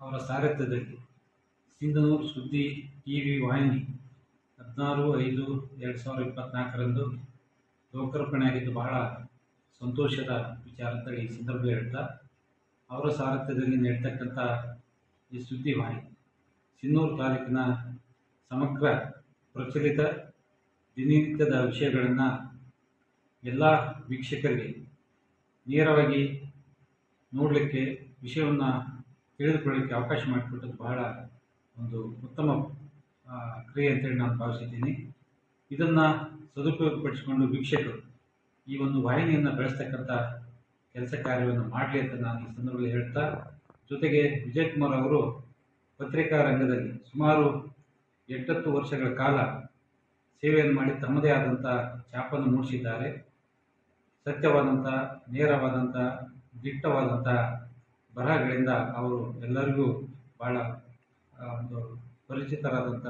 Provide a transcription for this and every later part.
ಅವರ ಸಾರಥ್ಯದಲ್ಲಿ ಸಿಂಧನೂರು ಸುದ್ದಿ T V ವಾಹಿನಿ ಹದಿನಾರು ಐದು ಎರಡು ಸಾವಿರದ ಇಪ್ಪತ್ತ್ನಾಲ್ಕರಂದು ಲೋಕಾರ್ಪಣೆಯಾಗಿದ್ದು ಬಹಳ ಸಂತೋಷದ ವಿಚಾರ ಅಂತ ಈ ಸಂದರ್ಭ ಹೇಳ್ತಾ, ಅವರ ಸಾರಥ್ಯದಲ್ಲಿ ನಡೀತಕ್ಕಂಥ ಈ ಸುದ್ದಿ ವಾಹಿನಿ. ಸಿನ್ನೂರು ತಾಲೂಕಿನ ಸಮಗ್ರ ಪ್ರಚಲಿತ ದಿನನಿತ್ಯದ ವಿಷಯಗಳನ್ನು ಎಲ್ಲ ವೀಕ್ಷಕರಿಗೆ ನೇರವಾಗಿ ನೋಡಲಿಕ್ಕೆ, ವಿಷಯವನ್ನು ತಿಳಿದುಕೊಳ್ಳಲಿಕ್ಕೆ ಅವಕಾಶ ಮಾಡಿಕೊಟ್ಟದ್ದು ಬಹಳ ಒಂದು ಉತ್ತಮ ಕ್ರಿಯೆ ಅಂತೇಳಿ ನಾನು ಭಾವಿಸಿದ್ದೀನಿ ಇದನ್ನು ಸದುಪಯೋಗಪಡಿಸಿಕೊಂಡು ವೀಕ್ಷಕರು ಈ ಒಂದು ವಾಹಿನಿಯನ್ನು ಬೆಳೆಸ್ತಕ್ಕಂಥ ಕೆಲಸ ಕಾರ್ಯವನ್ನು ಮಾಡಲಿ ಅಂತ ನಾನು ಈ ಸಂದರ್ಭದಲ್ಲಿ ಹೇಳ್ತಾ, ಜೊತೆಗೆ ವಿಜಯಕುಮಾರ್ ಅವರು ಪತ್ರಿಕಾ ರಂಗದಲ್ಲಿ ಸುಮಾರು ಎಂಟತ್ತು ವರ್ಷಗಳ ಕಾಲ ಸೇವೆಯನ್ನು ಮಾಡಿ ತಮ್ಮದೇ ಆದಂಥ ಛಾಪನ್ನು ಮೂಡಿಸಿದ್ದಾರೆ. ಸತ್ಯವಾದಂಥ, ನೇರವಾದಂಥ ದಿಟ್ಟವಾದಂಥ ಬರಹಗಳಿಂದ ಅವರು ಎಲ್ಲರಿಗೂ ಭಾಳ ಒಂದು ಪರಿಚಿತರಾದಂಥ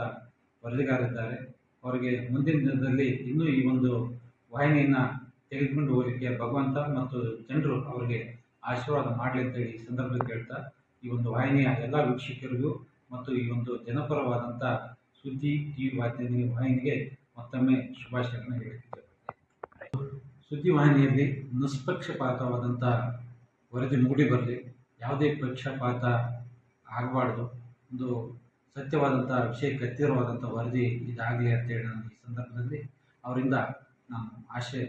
ವರದಿಗಾರಿದ್ದಾರೆ. ಅವರಿಗೆ ಮುಂದಿನ ದಿನದಲ್ಲಿ ಇನ್ನೂ ಈ ಒಂದು ವಾಹಿನಿಯನ್ನು ತೆಗೆದುಕೊಂಡು ಹೋಗಲಿಕ್ಕೆ ಭಗವಂತ ಮತ್ತು ಜನರು ಅವರಿಗೆ ಆಶೀರ್ವಾದ ಮಾಡಲಿ ಅಂತೇಳಿ ಈ ಸಂದರ್ಭದಲ್ಲಿ ಕೇಳ್ತಾ, ಈ ಒಂದು ವಾಹಿನಿಯ ಎಲ್ಲ ವೀಕ್ಷಕರಿಗೂ ಮತ್ತು ಈ ಒಂದು ಜನಪರವಾದಂಥ ಸುದ್ದಿ, ಟಿ ವಿ ವಾಹಿನಿ ವಾಹಿನಿಗೆ ಮತ್ತೊಮ್ಮೆ ಶುಭಾಶಯಗಳನ್ನು ಹೇಳುತ್ತಿದ್ದೇವೆ. ಸುದ್ದಿ ವಾಹಿನಿಯಲ್ಲಿ ನಿಷ್ಪಕ್ಷಪಾತವಾದಂಥ ವರದಿ ಮೂಡಿ ಬರಲಿ, ಯಾವುದೇ ಪಕ್ಷಪಾತ ಆಗಬಾರ್ದು. ಒಂದು ಸತ್ಯವಾದಂಥ ವಿಷಯಕ್ಕೆ ಹತ್ತಿರವಾದಂಥ ವರದಿ ಇದಾಗಲಿ ಅಂತೇಳಿ ನಾನು ಈ ಸಂದರ್ಭದಲ್ಲಿ ಅವರಿಂದ ನಾನು ಆಶೆ